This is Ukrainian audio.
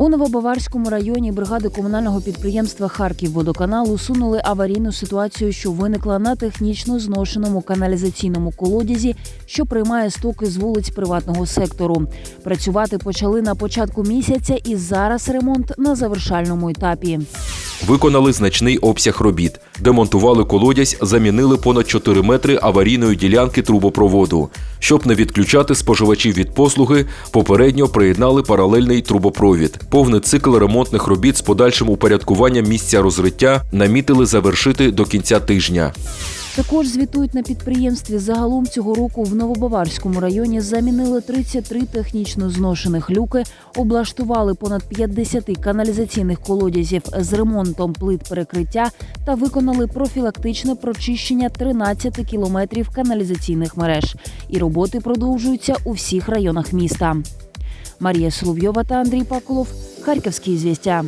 У Новобаварському районі бригади комунального підприємства Харківводоканал усунули аварійну ситуацію, що виникла на технічно зношеному каналізаційному колодязі, що приймає стоки з вулиць приватного сектору. Працювати почали на початку місяця, і зараз ремонт на завершальному етапі. Виконали значний обсяг робіт, демонтували колодязь, замінили понад 4 метри аварійної ділянки трубопроводу. Щоб не відключати споживачів від послуги, попередньо приєднали паралельний трубопровід. Повний цикл ремонтних робіт з подальшим упорядкуванням місця розриття намітили завершити до кінця тижня. Також звітують на підприємстві. Загалом цього року в Новобаварському районі замінили 33 технічно зношених люки, облаштували понад 50 каналізаційних колодязів з ремонтом плит перекриття та виконали профілактичне прочищення 13 кілометрів каналізаційних мереж. І роботи продовжуються у всіх районах міста. Марія Соловйова та Андрій Пакулов. Харківські звістя.